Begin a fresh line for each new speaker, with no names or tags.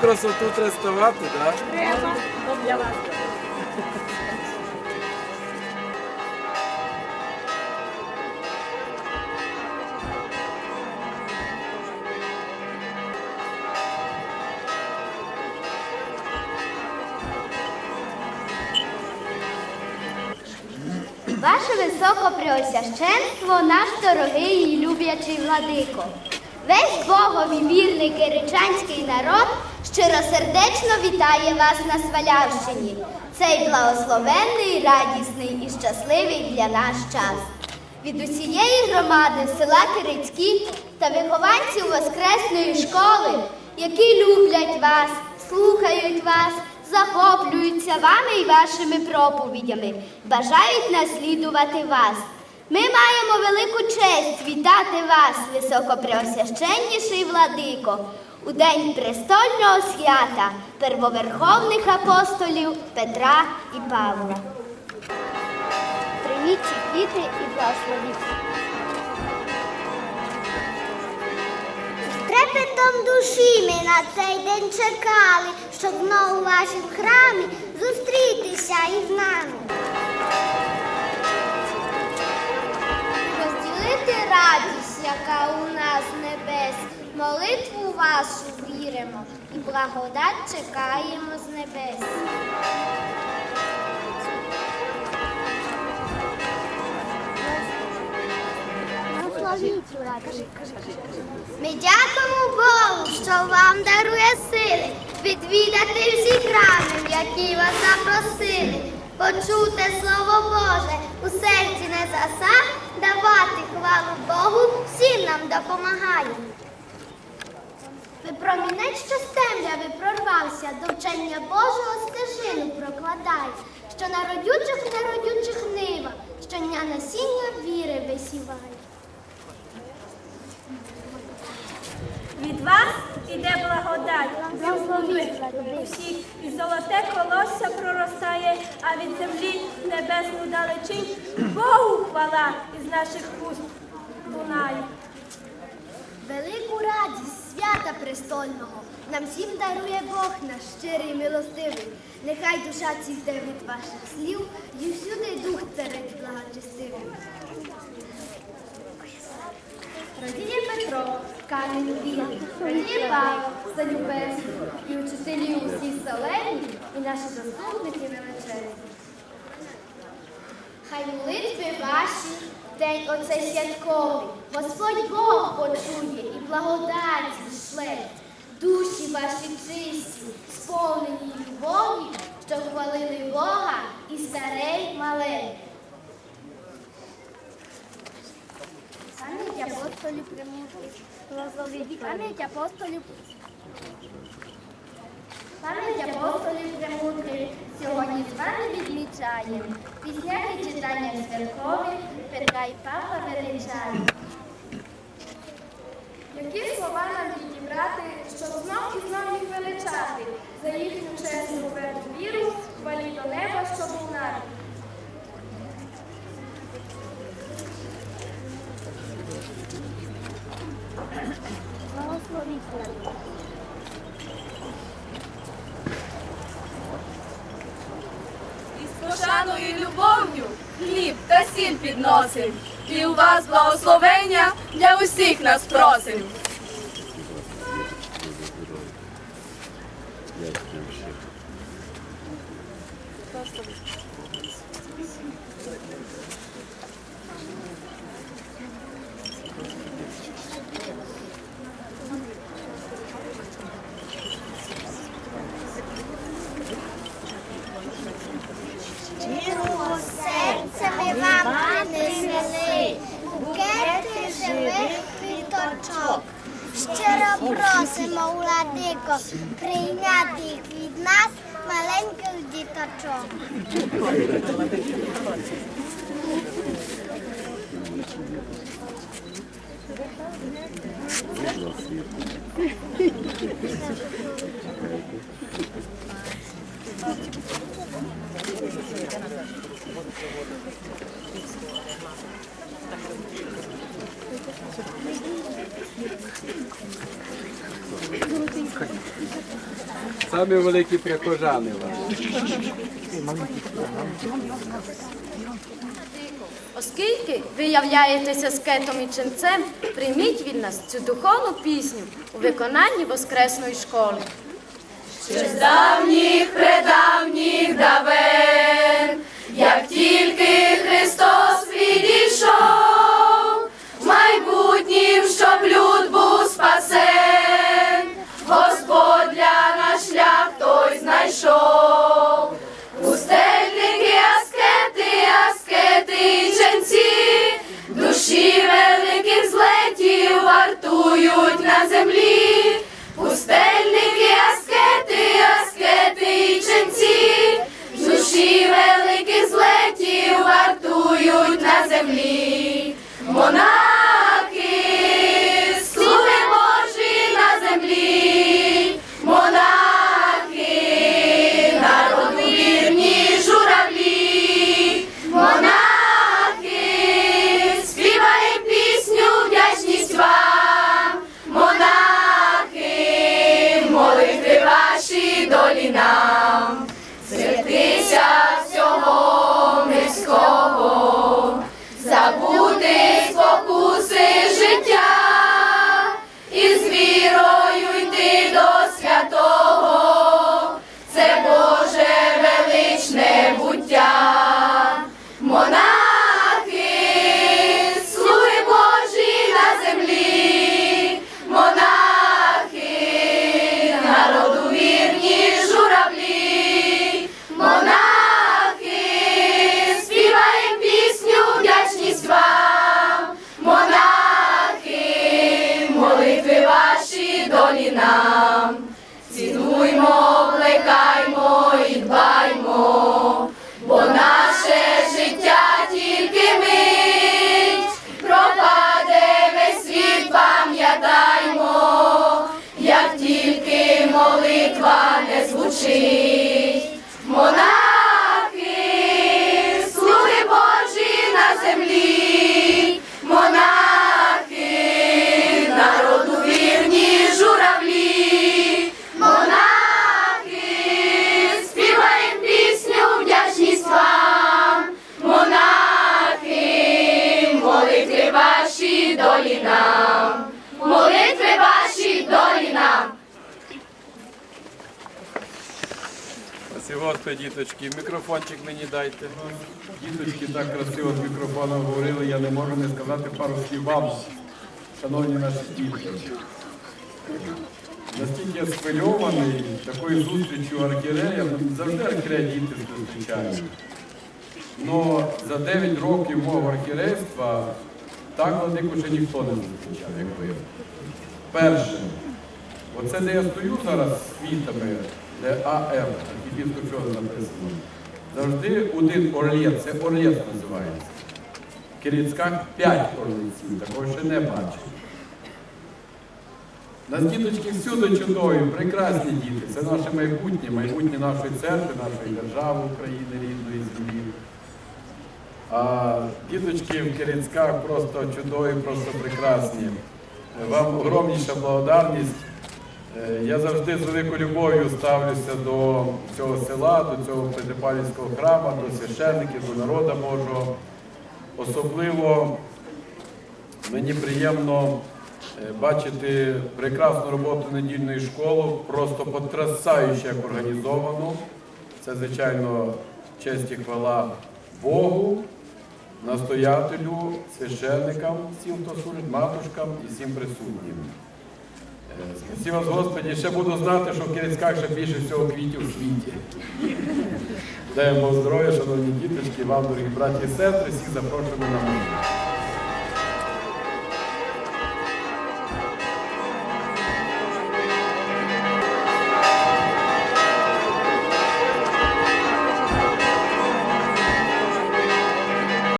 красоту треба ставати, так?
Треба. Для вас.
Ваше високопреосвященство, наш дорогий і люблячий владико. Весь Богові вірний киричанський народ щиросердечно вітає вас на Свалявщині. Цей благословенний, радісний і щасливий для нас час. Від усієї громади села Кирицькі та вихованців Воскресної школи, які люблять вас, слухають вас, захоплюються вами і вашими проповідями, бажають наслідувати вас. Ми маємо велику честь вітати вас, високопреосвященніший владико, у день престольного свята первоверховних апостолів Петра і Павла. Прийміть квіти і благословіть.
Трепетом душі ми на цей день чекали, щоб знову в вашому храмі зустрітися із нами.
Радість, яка у нас небес, молитву вашу віримо і благодать чекаємо з небес. Ми дякуємо Богу, що вам дарує сили відвідати всі храми, які вас запросили, почути Слово Боже у серці не заса, давати хвалу Богу всім нам допомагає. Ви промінець, що з темряви прорвався, до вчення Божого стежину прокладає, що на родючих неродючих нива, щодня насіння віри висіває.
Від вас іде благодать. Усіх і золоте колосся проростає, а від землі небесну далечінь Богу хвала із наших уст лунає.
Радість свята престольного нам всім дарує Бог наш щирий милостивий. Нехай душа цвіте від ваших слів, і всюди дух царить благочестивий. Радіє Петро, камінь вірний, радіє Павло, Салюбець, і учителі усі селені, і наші заступники величезні. Хай молитви ваші, день оцей святковий, Господь Бог почує і благодаті шле. Душі ваші чисті, сповнені любові, що хвалили Бога і старе й мале. Пам'ять апостолів благословіть пам'ять апостолів Пам'ять апостолів премудрих сьогодні з вами відмічаємо. Після читання святкових Петра і Павла величаємо.
Які слова нам підібрати, щоб знов і знов їх величати, за їхню чесну верну віру, хвалі до неба, що був нами.
І любов'ю хліб та сіль підносим. І у вас благословення для усіх нас просим.
Вани несли, букети живих квіточок. Щиро просимо уладико прийняти їх від нас маленьких діточок. Thank you.
Самі великі прихожани ваші.
Оскільки ви являєтеся скетом і ченцем, прийміть від нас цю духовну пісню у виконанні Воскресної школи.
Ще з давніх, предавніх даве.
说。Господи, діточки. Мікрофончик мені дайте. Діточки так красиво з мікрофоном говорили, я не можу не сказати пару слів вам, шановні наші діти. Настільки я схвильований такою зустрічю архірея, завжди архірея діти зустрічають. Но за 9 років мого архірейства так владику ще ніхто не зустрічав, як ви. Перше, оце де я стою зараз з квітами, де АР, архіпісту чого написано. Завжди один орлєт, це орлєт називається. В Кирицьках 5 орлиців, такого ще не бачив. Нас діточки всюди чудові, прекрасні діти. Це наше майбутнє, майбутнє нашої церкви, нашої держави України, рідної землі. А діточки в Керенськах просто чудові, просто прекрасні. Вам огромніша благодарність. Е, Я завжди з великою любов'ю ставлюся до цього села, до цього Петропавлівського храму, до священників, до народу Божого. Особливо мені приємно е, бачити прекрасну роботу недільної школи, просто потрясающе як організовану. Це, звичайно, честь і хвала Богу, настоятелю, священникам, всім, хто служить, матушкам і всім присутнім. Спасибо вас, Господі, ще буду знати, що в Кирицьках ще більше всього квітів в світі. Даємо здоров'я, шановні діточки, вам, дорогі браті і сестри, всіх запрошуємо на молитву.